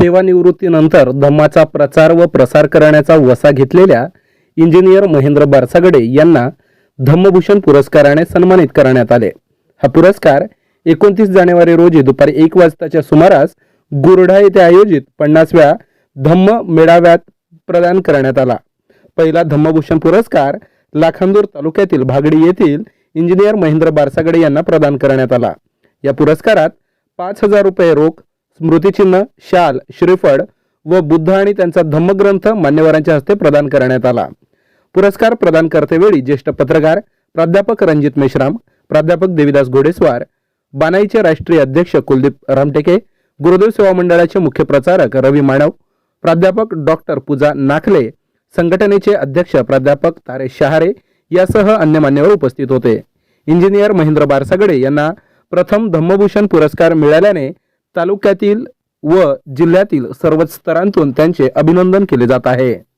सेवानिवृत्तीनंतर धम्माचा प्रचार व प्रसार करण्याचा वसा घेतलेल्या इंजिनियर महेंद्र बारसागडे यांना धम्मभूषण पुरस्काराने सन्मानित करण्यात आले. हा पुरस्कार एकोणतीस जानेवारी रोजी दुपारी एक वाजताच्या सुमारास गुरढा येथे आयोजित पन्नासव्या धम्म मेळाव्यात प्रदान करण्यात आला. पहिला धम्मभूषण पुरस्कार लाखांदूर तालुक्यातील भागडी येथील इंजिनियर महेंद्र बारसागडे यांना प्रदान करण्यात आला. या पुरस्कारात पाच हजार रुपये रोख स्मृतिचिन्ह शाल श्रीफळ व बुद्ध आणि त्यांचा धम्मग्रंथ मान्यवरांच्या हस्ते प्रदान करण्यात आला. पुरस्कार प्रदान करतेवेळी ज्येष्ठ पत्रकार प्राध्यापक रणजित मेश्राम प्राध्यापक देविदास घोडेस्वार बानाईचे राष्ट्रीय अध्यक्ष कुलदीप रामटेके गुरुदेव सेवा मंडळाचे मुख्य प्रचारक रवी मानव प्राध्यापक डॉक्टर पूजा नाखले संघटनेचे अध्यक्ष प्राध्यापक तारेश शहारे यासह अन्य मान्यवर उपस्थित होते. इंजिनियर महेंद्र बारसागडे यांना प्रथम धम्मभूषण पुरस्कार मिळाल्याने तालुक्यातील व जिल्ह्यातील सर्वच स्तरांतून त्यांचे अभिनंदन केले जात आहे.